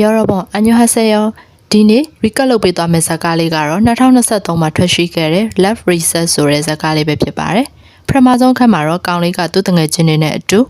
ယောရဘွန်အညိုဟဆေယောဒီနေ့ recap လုပ်ပေးသွားမယ့်ဇာတ်ကားလေးကတော့2023မှာထွက်ရှိခဲ့တဲ့ Love Reset ဆိုတဲ့ဇာတ်ကားလေးပဲဖြစ်ပါတယ်။ပထမဆုံးခက်မှာတော့ကောင်လေးကသူ့တငယ်ချင်းတွေနဲ့အတူ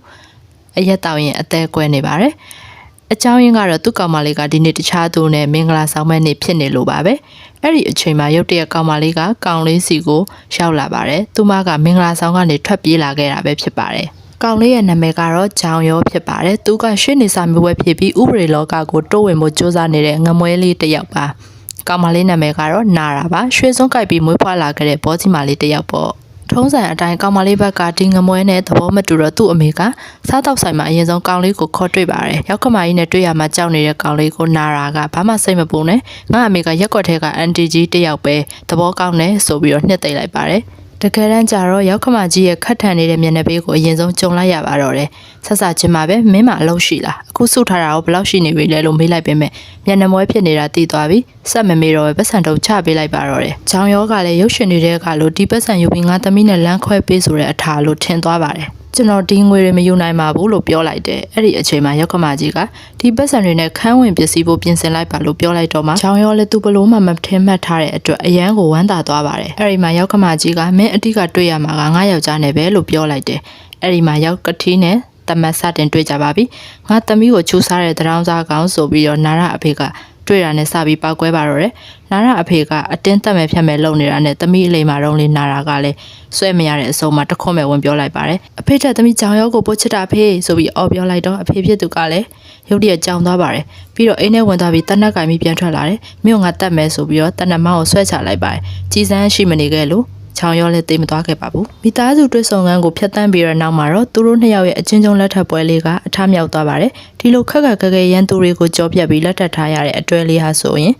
အရက်တောင်ရင်အသေးကွဲနေပါတယ်။အကြောင်းရင်းကတော့သူ့ကောင်မလေးကဒီနေ့တခြားသူနဲ့မင်္ဂလာဆောင်မဲ့နေ့ဖြစ်နေလို့ပါပဲ။အဲ့ဒီအချိန်မှာရုတ်တရက်ကောင်မလေးကကောင်လေးစီကိုရောက်လာပါတယ်။သူမကမင်္ဂလာဆောင်ကနေထွက်ပြေးလာခဲ့တာပဲဖြစ်ပါတယ်။ ကောင်လေးရဲ့နာမည်ကတော့ဂျောင်ရောဖြစ်ပါတယ်။သူကရှေ့နေစာမျိုးပဲဖြစ်ပြီးဥပဒေလောကကိုတိုးဝင်မှုစ조사နေတဲ့ငမွဲလေးတစ်ယောက်ပါ။ကောင်မလေးနာမည်ကတော့နာရာပါ။ရွှေစုံကြိုက်ပြီးမွေးဖွားလာခဲ့တဲ့ဘောစီမာလေးတစ်ယောက်ပေါ့။ထုံးစံအတိုင်းကောင်မလေးဘက်ကဒီငမွဲနဲ့သဘောမတူတော့သူ့အမေကစားတော့ဆိုင်မှာအရင်ဆုံးကောင်လေးကိုခေါ်တွေ့ပါတယ်။ရောက်ကမာကြီးနဲ့တွေ့ရမှကြောက်နေတဲ့ကောင်လေးကိုနာရာကဘာမှစိတ်မပူနဲ့ငါအမေကရက်ကွက်ထဲကအန်တီကြီးတစ်ယောက်ပဲသဘောကောင်းတယ်ဆိုပြီးတော့နှစ်သိမ့်လိုက်ပါတယ်။ တကယ်တမ်းကျတော့ရောက်ခမကြီးရဲ့ခတ်ထန်နေတဲ့မျက်နှာပေးကိုအရင်ဆုံးကြုံလိုက်ရပါတော့တယ်ဆက်စချင်းမှာပဲမင်းမအလုပ်ရှိလားအခုစုထားတာကိုဘယ်လောက်ရှိနေပြီလဲလို့မေးလိုက်ပေမဲ့မျက်နှာမွဲဖြစ်နေတာသိသွားပြီစက်မမေးတော့ပဲပတ်စံတုံချပေးလိုက်ပါတော့တယ်ဂျောင်ရောကလည်းရုပ်ရှင်နေတဲ့အခါလို့ဒီပတ်စံယူပြီးငါသမီးနဲ့လမ်းခွဲပေးဆိုတဲ့အထာလို့ထင်သွားပါတယ် ကျွန်တော်ဒီငွေတွေမယူနိုင်ပါဘူးလို့ပြောလိုက်တယ်အဲ့ဒီအချိန်မှာရောက်ခမကြီးကဒီပတ်စံတွေနဲ့ခန်းဝင်ပစ္စည်းဖို့ပြင်ဆင်လိုက်ပါလို့ပြောလိုက်တော့မှချောင်းရောလည်းသူ့ဘလို့မှမထင်မှတ်ထားတဲ့အတွက်အရန်ကိုဝမ်းသာသွားပါတယ်အဲ့ဒီမှာရောက်ခမကြီးကမင်းအတိကတွေ့ရမှာကငါယောက်ျားနဲ့ပဲလို့ပြောလိုက်တယ်အဲ့ဒီမှာရောက်ကတိနဲ့တမတ်စတင်တွေ့ကြပါပြီငါသမီးကိုချူစားတဲ့တရောင်းစားကောင်ဆိုပြီးတော့နာရအဖေက တွေ့တာနဲ့စပြီးပောက်ကွဲပါတော့တယ်။နာရအဖေကအတင်းတက်မဲ့ဖြတ်မဲ့လုံနေတာနဲ့သမီးအလိမ်မာတော့လေးနာရာကလည်းဆွဲမရတဲ့အစုံမှာတခွန်းမဲ့ဝင်ပြောလိုက်ပါတယ်။အဖေထက်သမီးကြောင်ရောက်ကိုပို့ချစ်တာဖေးဆိုပြီးအော်ပြောလိုက်တော့အဖေဖြစ်သူကလည်းရုတ်တရက်ကြောင်သွားပါတယ်။ပြီးတော့အိမ်ထဲဝင်သွားပြီးတနက်ကင်ပြီးပြန်ထွက်လာတယ်။မြို့ငါတက်မဲ့ဆိုပြီးတော့တနက်မောင်းကိုဆွဲချလိုက်ပါတယ်။ကြည်စမ်းရှိမနေခဲ့လို့ ချောင်ရောလည်းတိမ်မသွားခဲ့ပါဘူးမိသားစုတွေ့ဆုံခန်းကိုဖျက်ဆီးပြီးတော့နောက်မှာတော့သူတို့နှစ်ယောက်ရဲ့အချင်းချင်းလက်ထပ်ပွဲလေးကအထမြောက်သွားပါတယ်ဒီလိုခက်ခက်ခဲခဲရန်သူတွေကိုကြောပြတ်ပြီးလက်ထပ်ထားရတဲ့အတွဲလေးဟာဆိုရင်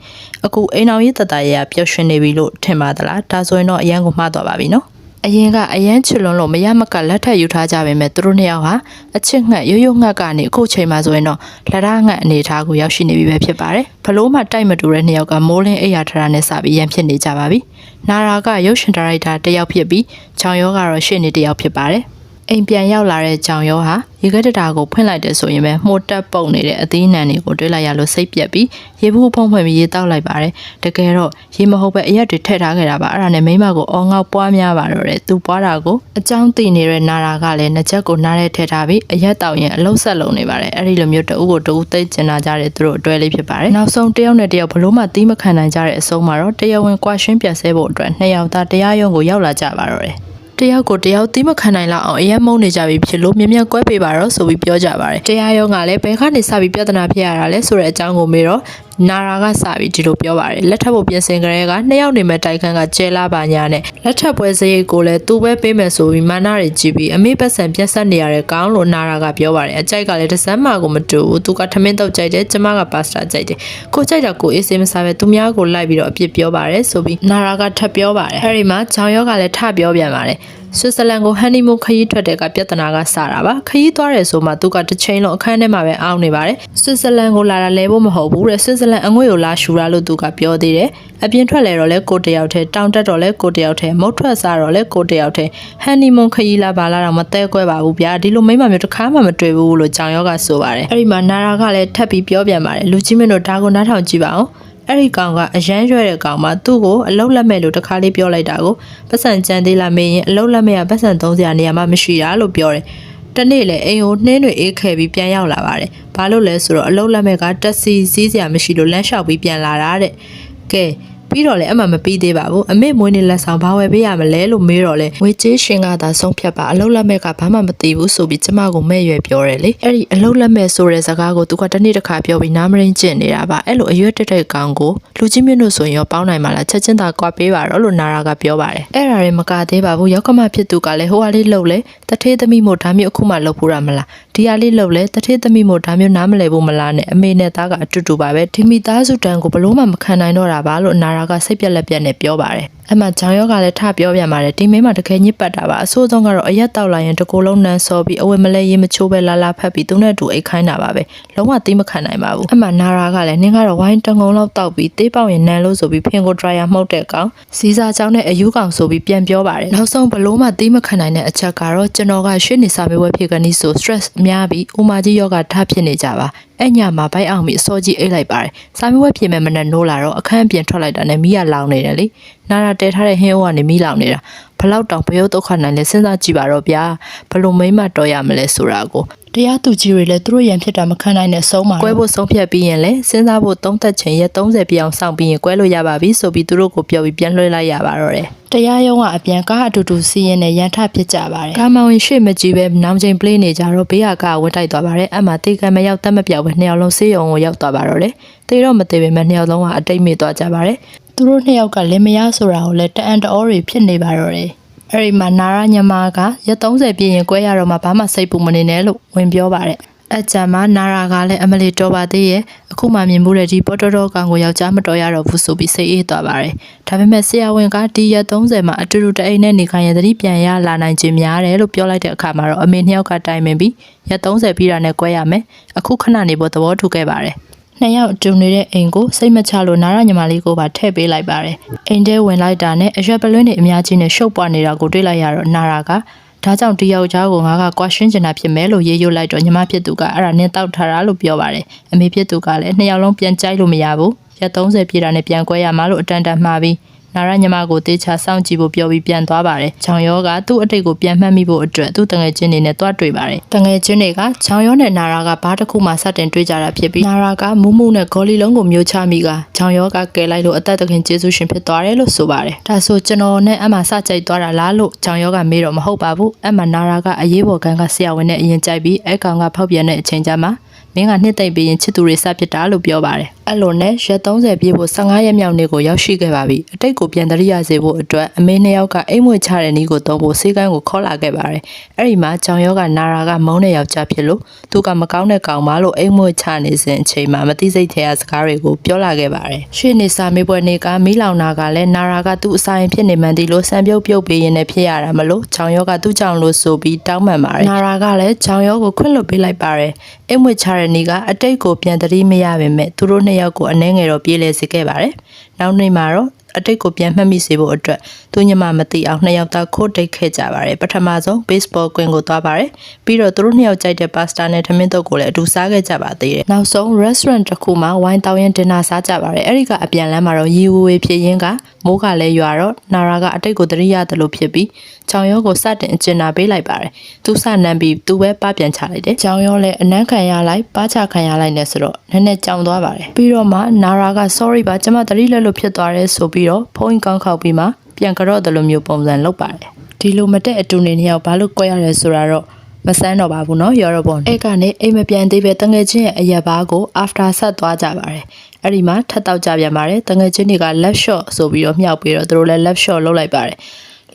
အခုအိမ်အောင်ရေးတတရရပျော်ရွှင်နေပြီလို့ထင်ပါသလားဒါဆိုရင်တော့အရန်ကိုမှားသွားပါပြီနော် အရင်ကအရန်ချွလွန်လို့မရမကလက်ထပ်ယူထားကြပေမဲ့သူတို့နှစ်ယောက်ဟာအချစ်ငှက်ရိုးရိုးငှက်ကနေအခုချိန်မှာဆိုရင်တော့လက်ရငှက်အနေထားကိုရောက်ရှိနေပြီပဲဖြစ်ပါတယ်ဘလို့မှတိုက်မတူတဲ့နှစ်ယောက်ကမိုးလင်းအိယာထရာနဲ့စပြီးရန်ဖြစ်နေကြပါပြီနာရာကရုပ်ရှင်ဒါရိုက်တာတစ်ယောက်ဖြစ်ပြီးချောင်ရောကတော့ရှေ့နေတစ်ယောက်ဖြစ်ပါတယ် အိမ်ပြန်ရောက်လာတဲ့ကြောင်ရောဟာရေခဲတတာကိုဖွင့်လိုက်တယ်ဆိုရင်ပဲမှုတ်တက်ပုတ်နေတဲ့အသီးနှံတွေကိုတွေးလိုက်ရလို့စိတ်ပြက်ပြီးရေဘူးဖုံးဖွင့်ပြီးရေတောက်လိုက်ပါတယ်တကယ်တော့ရေမဟုတ်ပဲအရက်တွေထည့်ထားခဲ့တာပါအဲ့ဒါနဲ့မိမကိုအော်ငေါက်ပွားများပါတော့တယ်သူပွားတာကိုအကြောင်းသိနေတဲ့နာရာကလည်းနှစ်ချက်ကိုနားထဲထည့်ထားပြီးအရက်တောက်ရင်အလုံးဆက်လုံးနေပါတယ်အဲ့ဒီလိုမျိုးတအုပ်ကိုတအုပ်သိကျင်နာကြတဲ့သူတို့အတွဲလေးဖြစ်ပါတယ်နောက်ဆုံးတယောက်နဲ့တယောက်ဘလို့မှသီးမခံနိုင်ကြတဲ့အဆုံးမှာတော့တရားဝင်ကွာရှင်းပြတ်ဆဲဖို့အတွက်နှစ်ယောက်သားတရားရုံးကိုရောက်လာကြပါတော့တယ် တယောက်ကိုတယောက်သီးမခံနိုင်လောက်အောင်အယံမုန်းနေကြပြီဖြစ်လို့မြမြကွဲပေးပါတော့ဆိုပြီးပြောကြပါတယ်တရားရုံးကလည်းဘယ်ကနေစပြီးပြဿနာဖြစ်ရတာလဲဆိုတဲ့အကြောင်းကိုမေးတော့နာရာကစပြီးဒီလိုပြောပါတယ်လက်ထပ်ဖို့ပြင်ဆင်ကြတဲ့ကနှစ်ယောက်နေမဲ့တိုက်ခန်းကကျဲလာပါညာနဲ့လက်ထပ်ပွဲစရိတ်ကိုလည်းသူပဲပေးမယ်ဆိုပြီးမာနာတွေကြည့်ပြီးအမေပတ်စံပြက်ဆက်နေရတဲ့ကောင်းလို့နာရာကပြောပါတယ်အကြိုက်ကလည်းတစ်စမ်းမှကိုမတူဘူးသူကထမင်းတုတ်ကြိုက်တယ်ကျမကပါစတာကြိုက်တယ်ကိုကြိုက်တာကိုအေးစေးမစားပဲသူများကိုလိုက်ပြီးတော့အပြစ်ပြောပါတယ်ဆိုပြီးနာရာကထပ်ပြောပါတယ်အဲဒီမှာဂျောင်ယောကလည်းထပြောပြန်ပါတယ် ဆွစ်ဇာလန်ကိုဟန်နီမူခရီးထွက်တဲ့ကပြဿနာကစတာပါခရီးသွားတယ်ဆိုမှသူကတစ်ချိန်လုံးအခန်းထဲမှာပဲအောင်းနေပါတယ်ဆွစ်ဇာလန်ကိုလာတာလဲဖို့မဟုတ်ဘူးတဲ့ဆွစ်ဇာလန်အငွေ့ကိုလာရှူတာလို့သူကပြောသေးတယ်အပြင်ထွက်လဲတော့လဲကိုတယောက်တည်းတောင်တက်တော့လဲကိုတယောက်တည်းမုတ်ထွက်စားတော့လဲကိုတယောက်တည်းဟန်နီမူခရီးလာပါလာတော့မတဲကွဲပါဘူးဗျာဒီလိုမိမမျိုးတစ်ခါမှမတွေ့ဘူးလို့ကြောင်ရောကဆိုပါတယ်အဲ့ဒီမှာနာရာကလည်းထပ်ပြီးပြောပြန်ပါတယ်လူကြီးမင်းတို့ဒါကိုနားထောင်ကြည့်ပါဦး အဲ့ဒီကောင်ကအရန်ရွဲတဲ့ကောင်မှသူ့ကိုအလုတ်လက်မဲ့လို့တခါလေးပြောလိုက်တာကိုပတ်စံကြမ်းသေးလားမေးရင်အလုတ်လက်မဲ့ကပတ်စံ300နေရာမှမရှိတာလို့ပြောတယ်။တနေ့လေအိမ်ကိုနှင်းတွေအေးခဲပြီးပြန်ရောက်လာပါတယ်။ဘာလို့လဲဆိုတော့အလုတ်လက်မဲ့ကတက်စီစီးစရာမရှိလို့လမ်းလျှောက်ပြီးပြန်လာတာတဲ့။ကဲ ပြီးတော့လည်းအမှမပြီးသေးပါဘူးအမေမွေးနေ့လက်ဆောင်ဘာဝယ်ပေးရမလဲလို့မေးတော့လေငွေကြေးရှင်ကသာဆုံးဖြတ်ပါအလုတ်လက်မဲ့ကဘာမှမသိဘူးဆိုပြီးကျမကိုမဲ့ရွယ်ပြောတယ်လေအဲ့ဒီအလုတ်လက်မဲ့ဆိုတဲ့စကားကိုသူကတစ်နေ့တစ်ခါပြောပြီးနားမရင်းကျင့်နေတာပါအဲ့လိုအရွက်တက်တဲ့ကောင်ကိုလူကြီးမြင့်တို့ဆိုရင်ရောပေါင်းနိုင်မှာလားချက်ချင်းသာကွာပေးပါတော့လို့နာရာကပြောပါတယ်အဲ့ဒါတွေမကသေးပါဘူးရောက်ကမဖြစ်သူကလည်းဟိုဟာလေးလှုပ်လေတထေးသမီးမို့ဒါမျိုးအခုမှလှုပ်ဖို့ရမလား ဒီဟာလေးလှုပ်လေတထေးသမီးမို့ဒါမျိုးနားမလည်ဘူးမလားနဲ့အမေနဲ့သားကအတူတူပါပဲဒီမိသားစုတန်ကိုဘလို့မှမခံနိုင်တော့တာပါလို့နာရာကစိတ်ပြက်လက်ပြက်နဲ့ပြောပါတယ် အမှဂျောင်ရောကလည်းထပြောပြန်ပါတယ်ဒီမင်းမတကယ်ညစ်ပတ်တာပါအဆိုးဆုံးကတော့အရက်တောက်လာရင်တကိုယ်လုံးနန်းစောပြီးအဝယ်မလဲရင်မချိုးပဲလာလာဖက်ပြီးသူနဲ့တူအိတ်ခိုင်းတာပါပဲလုံးဝသိမခံနိုင်ပါဘူးအမှနာရာကလည်းနင်းကတော့ဝိုင်းတငုံလောက်တောက်ပြီးတေးပေါက်ရင်နန်းလို့ဆိုပြီးဖင်ကိုဒရိုင်ယာမှုတ်တဲ့ကောင်စီစာချောင်းနဲ့အယူကောင်ဆိုပြီးပြန်ပြောပါတယ်နောက်ဆုံးဘလို့မှသိမခံနိုင်တဲ့အချက်ကတော့ကျွန်တော်ကရှေ့နေစာမေးပွဲဖြစ်ကနီးဆို stress များပြီးဥမာကြီးယောဂထဖြစ်နေကြပါ အဲ့ညမှာဘိုက်အောင်ပြီးအစောကြီးအိတ်လိုက်ပါတယ်စာမေးပွဲပြင်မဲ့မနဲ့နိုးလာတော့အခန်းပြင်ထွက်လိုက်တာနဲ့မိရလောင်နေတယ်လေနာရာတဲထားတဲ့ဟင်းအိုးကနေမိလောင်နေတာ ဘလောက်တောင်ဘယောဒုက္ခနိုင်လဲစဉ်းစားကြည့်ပါတော့ဗျာဘလို့မိမ့်မတော်ရမလဲဆိုတာကိုတရားသူကြီးတွေလည်းသူတို့ရန်ဖြစ်တာမခံနိုင်တဲ့ဆုံးမှာကွဲဖို့ဆုံးဖြတ်ပြီးရင်လည်းစဉ်းစားဖို့သုံးသက်ချိန်ရက်30ပြည့်အောင်စောင့်ပြီးရင်ကွဲလို့ရပါပြီဆိုပြီးသူတို့ကိုပြောပြီးပြန်လွှဲလိုက်ရပါတော့တယ်တရားရုံးကအပြန်ကားအတူတူစီးရင်နဲ့ရန်ထဖြစ်ကြပါတယ်ကာမောင်ရင်ရှေ့မကြည့်ပဲနောင်ချိန်ပလေးနေကြတော့ဘေးကကဝတ်တိုက်သွားပါတယ်အမှတေကံမရောက်တတ်မပြောက်ပဲနှစ်ယောက်လုံးဆေးရုံကိုရောက်သွားပါတော့တယ်တေတော့မသေးပေမဲ့နှစ်ယောက်လုံးကအတိတ်မေ့သွားကြပါတယ် သူတို့နှစ်ယောက်ကလင်မယားဆိုတာကိုလည်းတအန်တအောတွေဖြစ်နေပါတော့တယ်အဲ့ဒီမှာနာရညမကရက်30ပြည့်ရင်ကွဲရတော့မှဘာမှစိတ်ပူမနေနဲ့လို့ဝင်ပြောပါတယ်အကြံမှာနာရာကလည်းအမလီတော်ပါသေးရဲ့အခုမှမြင်မှုတဲ့ဒီပေါ်တော်တော်ကောင်ကိုယောက်ျားမတော်ရတော့ဘူးဆိုပြီးစိတ်အေးသွားပါတယ်ဒါပေမဲ့ဆရာဝန်ကဒီရက်30မှာအတူတူတအိမ်နဲ့နေခိုင်းရသတိပြန်ရလာနိုင်ခြင်းများတယ်လို့ပြောလိုက်တဲ့အခါမှာတော့အမေနှစ်ယောက်ကတိုင်ပင်ပြီးရက်30ပြီးတာနဲ့ကွဲရမယ်အခုခဏနေဖို့သဘောတူခဲ့ပါတယ် နှစ်ယောက်တူနေတဲ့အိမ်ကိုစိတ်မချလို့နာရညီမလေးကိုပါထည့်ပေးလိုက်ပါတယ်။အိမ်ထဲဝင်လိုက်တာနဲ့အရွက်ပလွင်းတွေအများကြီးနဲ့ရှုပ်ပွားနေတာကိုတွေ့လိုက်ရတော့နာရာကဒါကြောင့်တယောက်ျားကိုငါကကွာရှင်းချင်တာဖြစ်မယ်လို့ရေးရွတ်လိုက်တော့ညီမဖြစ်သူကအဲ့ဒါနဲ့တောက်ထားတာလို့ပြောပါတယ်။အမေဖြစ်သူကလည်းနှစ်ယောက်လုံးပြန်ကြိုက်လို့မရဘူး။ရက်30ပြည့်တာနဲ့ပြန်ကွဲရမှာလို့အတန်တန်မှားပြီး နာရညမကိုတေချာစောင့်ကြည့်ဖို့ပြောပြီးပြန်သွားပါတယ်။ချောင်ရောကသူ့အတိတ်ကိုပြန်မှတ်မိဖို့အတွက်သူ့တငယ်ချင်းတွေနဲ့တွားတွေ့ပါတယ်။တငယ်ချင်းတွေကချောင်ရောနဲ့နာရာကဘားတစ်ခုမှစတင်တွေ့ကြတာဖြစ်ပြီးနာရာကမူးမူးနဲ့ဂေါ်လီလုံးကိုမျိုးချမိကချောင်ရောကကယ်လိုက်လို့အသက်သခင်ကျေးဇူးရှင်ဖြစ်သွားတယ်လို့ဆိုပါတယ်။ဒါဆိုကျွန်တော်နဲ့အမှစကြိုက်သွားတာလားလို့ချောင်ရောကမေးတော့မဟုတ်ပါဘူး။အမှနာရာကအရေးပေါ်ကန်ကဆရာဝန်နဲ့အရင်ကြိုက်ပြီးအဲကောင်ကဖောက်ပြန်တဲ့အချိန်ကျမှ မင်းကနှစ်သိမ့်ပြီးရင်ချစ်သူတွေစဖြစ်တာလို့ပြောပါတယ်အဲ့လိုနဲ့ရက်30ပြည့်ဖို့15ရက်မြောက်နေ့ကိုရောက်ရှိခဲ့ပါပြီအတိတ်ကိုပြန်တရိရစေဖို့အတွက်အမေနှစ်ယောက်ကအိမ်မွေချတဲ့နီးကိုသုံးဖို့စေကန်းကိုခေါ်လာခဲ့ပါတယ်အဲ့ဒီမှာကြောင်ရောကနာရာကမုန်းတဲ့ယောက်ျားဖြစ်လို့သူကမကောင်းတဲ့ကောင်မလို့အိမ်မွေချနေစဉ်အချိန်မှာမသိစိတ်ထဲကစကားတွေကိုပြောလာခဲ့ပါတယ်ရှေ့နေစာမေးပွဲနေ့ကမီးလောင်နာကလည်းနာရာကသူ့အဆိုင်ဖြစ်နေမှန်ဒီလို့စံပြုတ်ပြုတ်ပေးရင်းနဲ့ဖြစ်ရတာမလို့ကြောင်ရောကသူ့ကြောင့်လို့ဆိုပြီးတောင်းပန်ပါတယ်နာရာကလည်းကြောင်ရောကိုခွင့်လွှတ်ပေးလိုက်ပါတယ် အိမ်မွေချတဲ့နီးကအတိတ်ကိုပြန်တတိမရပါပဲသူတို့နှစ်ယောက်ကိုအနှဲငယ်တော့ပြေးလဲစေခဲ့ပါတယ်။နောက်နေ့မှာတော့ အတိတ်ကိုပြန်မှတ်မိစေဖို့အတွက်သူညမမသိအောင်နှစ်ယောက်သားခိုးတိတ်ခဲ့ကြပါတယ်ပထမဆုံး baseball ကွင်းကိုသွားပါတယ်ပြီးတော့သူတို့နှစ်ယောက်ကြိုက်တဲ့ pasta နဲ့ထမင်းတုပ်ကိုလည်းအတူစားခဲ့ကြပါသေးတယ်နောက်ဆုံး restaurant တစ်ခုမှာဝိုင်းတောင်းရင်ဒင်နာစားကြပါတယ်အဲ့ဒီကအပြန်လမ်းမှာတော့ရီဝေဝေဖြစ်ရင်းကမိုးကလည်းရွာတော့နာရာကအတိတ်ကိုတရိရတယ်လို့ဖြစ်ပြီးချောင်ရောကိုစတင်အကျဉ်းနာပေးလိုက်ပါတယ်သူစနမ်းပြီးသူပဲပပြန်ချလိုက်တယ်ချောင်ရောလည်းအနမ်းခံရလိုက်ပါချခံရလိုက်နေဆိုတော့နည်းနည်းကြောင်သွားပါတယ်ပြီးတော့မှနာရာက sorry ပါကျမတရိလက်လို့ဖြစ်သွားတယ်ဆိုပြီတော့ဖုန်းကောင်းခောက်ပြီးမှပြန်ကြော့တယ်လို့မျိုးပုံစံလုပ်ပါတယ်ဒီလိုမတက်အတူနေနေရောက်ဘာလို့ကြွက်ရတယ်ဆိုတာတော့မဆန်းတော့ပါဘူးเนาะရော်ရပွန်အဲ့ကနေအိမ်မပြန်သေးပဲတငယ်ချင်းရဲ့အရက်ဘားကို after ဆက်သွားကြပါတယ်အဲ့ဒီမှာထပ်တော့ကြပြန်ပါတယ်တငယ်ချင်းတွေက left shot ဆိုပြီးတော့မြှောက်ပြီးတော့သူတို့လည်း left shot လုပ်လိုက်ပါတယ်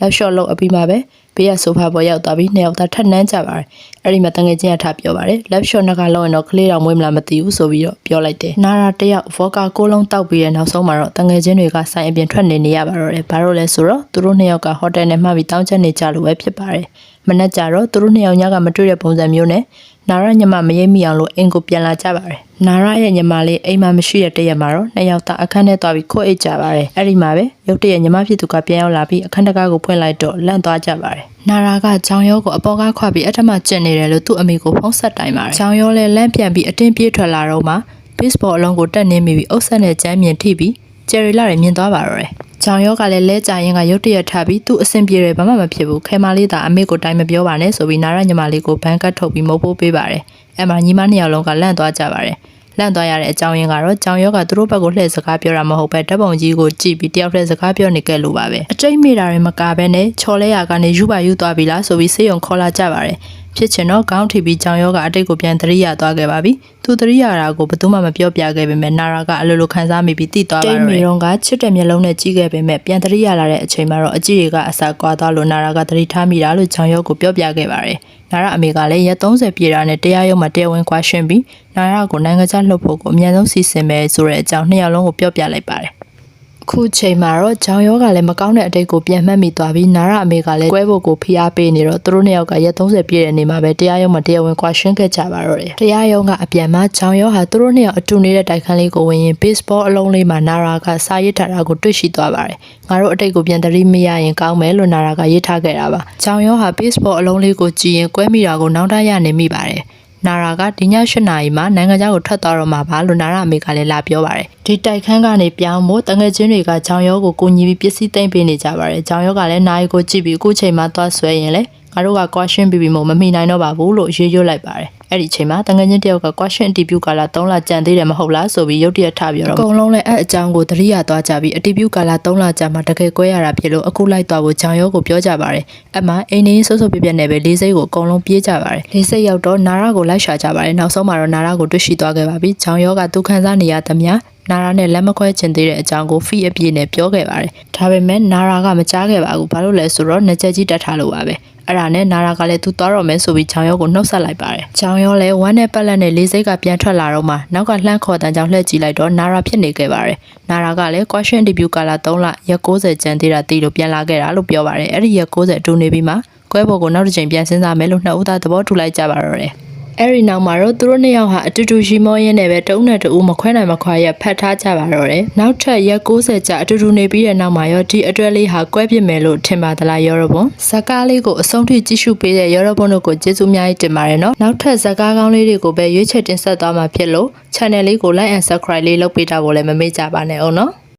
left shot လုပ်အပြီးမှာပဲ ဘေးကဆိုဖာပေါ်ရောက်သွားပြီးနှစ်ယောက်သားထပ်နှမ်းကြပါတယ်အဲ့ဒီမှာတငယ်ချင်းကထပြောပါတယ် left shot နှစ်ခါလောက်ရင်တော့ကလေးတော်မွေးမလားမသိဘူးဆိုပြီးတော့ပြောလိုက်တယ်နာရာတယောက်ဗောကာကိုလုံးတောက်ပြီးတဲ့နောက်ဆုံးမှာတော့တငယ်ချင်းတွေကဆိုင်အပြင်ထွက်နေနေရပါတော့တယ်ဘာလို့လဲဆိုတော့သူတို့နှစ်ယောက်ကဟိုတယ်နဲ့မှပြီးတောင်းချက်နေကြလို့ပဲဖြစ်ပါတယ် မနေ့ကျတော့သူတို့နှစ်ယောက်ညကမတွေ့တဲ့ပုံစံမျိုးနဲ့နာရညမမရိပ်မိအောင်လို့အင်ကိုပြန်လာကြပါတယ်။နာရရဲ့ညမလေးအိမ်မှာမရှိတဲ့တရက်မှာတော့နှစ်ယောက်သားအခန်းထဲသွားပြီးခိုးအိတ်ကြပါတယ်။အဲ့ဒီမှာပဲရုတ်တရက်ညမဖြစ်သူကပြန်ရောက်လာပြီးအခန်းတကားကိုဖွင့်လိုက်တော့လန့်သွားကြပါတယ်။နာရာကချောင်ရောကိုအပေါ်ကခွာပြီးအထမကျင့်နေတယ်လို့သူ့အမေကိုဖုံးဆက်တိုင်ပါတယ်။ချောင်ရောလည်းလန့်ပြန်ပြီးအတင်းပြေးထွက်လာတော့မှ baseball အလုံးကိုတက်နေမိပြီးအုပ်ဆက်နဲ့ကျမ်းမြင်ထိပြီး ကျယ်ရီလာတွေမြင်သွားပါတော့တယ်။ကြောင်ရောကလည်းလဲကြရင်ကရုတ်တရက်ထပြီးသူ့အဆင်ပြေတယ်ဘာမှမဖြစ်ဘူးခဲမလေးသာအမေကိုတိုင်းမပြောပါနဲ့ဆိုပြီးနာရညီမလေးကိုဘန်းကတ်ထုတ်ပြီးမုတ်ပိုးပေးပါတယ်။အဲ့မှာညီမနှစ်ယောက်လုံးကလန့်သွားကြပါတယ်။ လန့်သွားရတဲ့အကြောင်းရင်းကတော့ကြောင်ရောကသူတို့ဘက်ကိုလှည့်စကားပြောတာမဟုတ်ပဲဓာတ်ပုံကြီးကိုကြည့်ပြီးတယောက်တည်းစကားပြောနေကြလို့ပါပဲအတိတ်မိတာတွေမကဘဲနဲ့ချော်လဲရကနေယူပါယူသွားပြီလားဆိုပြီးစေယုံခေါ်လာကြပါတယ်ဖြစ်ချင်တော့ခေါင်းထိပြီးကြောင်ရောကအတိတ်ကိုပြန်သတိရသွားခဲ့ပါပြီသူသတိရတာကိုဘယ်သူမှမပြောပြခဲ့ပေမဲ့နာရာကအလိုလိုခံစားမိပြီးတိသွားပါတော့တိတ်မီတော့ကချစ်တဲ့မျက်လုံးနဲ့ကြည့်ခဲ့ပေမဲ့ပြန်သတိရလာတဲ့အချိန်မှာတော့အကြည့်တွေကအစာကွာသွားလို့နာရာကသတိထားမိတာလို့ကြောင်ရောကိုပြောပြခဲ့ပါတယ် နာရအမေကလည်းရက်30ပြည့်တာနဲ့တရားရုံးမှာတရားဝင်ခွာရှင်းပြီးနာရကိုနိုင်ငံခြားလှုပ်ဖို့ကိုအမြန်ဆုံးစီစဉ်မယ်ဆိုတဲ့အကြောင်းနှစ်ယောက်လုံးကိုပြောပြလိုက်ပါတယ် ခုချိန်မှာတော့ဂျောင်ယောကလည်းမကောင်းတဲ့အတိတ်ကိုပြန်မှတ်မိသွားပြီးနာရအမေကလည်းကွဲဖို့ကိုဖိအားပေးနေတော့သူတို့နှစ်ယောက်ကရက်30ပြည့်တဲ့နေ့မှာပဲတရားရုံးမှာတရားဝင်ကွာရှင်းခဲ့ကြပါတော့တယ်တရားရုံးကအပြန်မှာဂျောင်ယောဟာသူတို့နှစ်ယောက်အတူနေတဲ့တိုက်ခန်းလေးကိုဝင်ရင် baseball အလုံးလေးမှာနာရာကစာရေးထားတာကိုတွေ့ရှိသွားပါတယ်ငါတို့အတိတ်ကိုပြန်တတိမရရင်ကောင်းမယ်လို့နာရာကရေးထားခဲ့တာပါဂျောင်ယောဟာ baseball အလုံးလေးကိုကြည့်ရင်ကွဲမိတာကိုနောက်တရရနေမိပါတယ် နာရာကဒီည8နာရီမှာနိုင်ငံခြားကိုထွက်သွားတော့မှာပါလို့နာရာအမေကလည်းလာပြောပါတယ်ဒီတိုက်ခန်းကနေပြောင်းဖို့တငယ်ချင်းတွေကဂျောင်ရောကိုကိုညီပြီးပစ္စည်းသိမ့်ပေးနေကြပါတယ်ဂျောင်ရောကလည်းနာရီကိုကြည့်ပြီးအခုချိန်မှသွားဆွဲရင်လေငါတို့က question ပြီးပြီးမို့မမိနိုင်တော့ပါဘူးလို့ရေးရွတ်လိုက်ပါတယ် အဲ့ဒီချိန်မှာတငယ်ချင်းတယောက်က question interview ကလာ3လကြံသေးတယ်မဟုတ်လားဆိုပြီးရုတ်တရက်ထပြောတော့အကုန်လုံးလည်းအဲ့အကြောင်းကိုသတိရသွားကြပြီး interview ကလာ3လကြာမှတကယ်ကွဲရတာဖြစ်လို့အခုလိုက်သွားဖို့ဂျောင်ရောကိုပြောကြပါတယ်အမှအိမ်နေဆွဆွပြပြနဲ့ပဲလေးစိတ်ကိုအကုန်လုံးပြေးကြပါတယ်လေးစိတ်ရောက်တော့နာရာကိုလိုက်ရှာကြပါတယ်နောက်ဆုံးမှာတော့နာရာကိုတွေ့ရှိသွားခဲ့ပါပြီဂျောင်ရောကသူခန်းစားနေရသမျှ နာရာနဲ့လက်မခွဲချင်သေးတဲ့အကြောင်းကိုဖီအပြည့်နဲ့ပြောခဲ့ပါတယ်ဒါပေမဲ့နာရာကမကြားခဲ့ပါဘူးဘာလို့လဲဆိုတော့နှစ်ချက်ကြီးတက်ထားလို့ပါပဲအဲ့ဒါနဲ့နာရာကလည်းသူသွားတော့မယ်ဆိုပြီးချောင်ရောကိုနှုတ်ဆက်လိုက်ပါတယ်။ချောင်ရောလည်းဝမ်းနဲ့ပက်လက်နဲ့လေးစိတ်ကပြန်ထွက်လာတော့မှနောက်ကလှမ်းခေါ်တန်းကြောင်လှည့်ကြည့်လိုက်တော့နာရာဖြစ်နေခဲ့ပါတယ်။နာရာကလည်း question debut ကာလာ3လရက်60ကျန်သေးတာတည်လို့ပြန်လာခဲ့တာလို့ပြောပါတယ်။အဲ့ဒီရက်60အတူနေပြီးမှကွဲပေါ်ကိုနောက်တစ်ချိန်ပြန်စဉ်းစားမယ်လို့နှစ်ဦးသားသဘောတူလိုက်ကြပါတော့တယ်။ အဲ့ဒီနောက်မှာတော့သူတို့နှစ်ယောက်ဟာအတူတူရှိမောရင်းနဲ့ပဲတုံးနဲ့တူမခွဲနိုင်မခွာရဖတ်ထားကြပါတော့တယ်။နောက်ထပ်ရက်60ကြာအတူတူနေပြီးတဲ့နောက်မှာရောဒီအတွက်လေးဟာကွဲပြစ်မယ်လို့ထင်ပါသလားရောရဘွန်။ဇက်ကားလေးကိုအဆုံးထိကြည့်ရှုပေးတဲ့ရောရဘွန်တို့ကိုကျေးဇူးအများကြီးတင်ပါတယ်နော်။နောက်ထပ်ဇက်ကားကောင်းလေးတွေကိုပဲရွေးချယ်တင်ဆက်သွားမှာဖြစ်လို့ channel လေးကို like and subscribe လေးလုပ်ပေးတာကိုလည်းမမေ့ကြပါနဲ့အောင်နော်။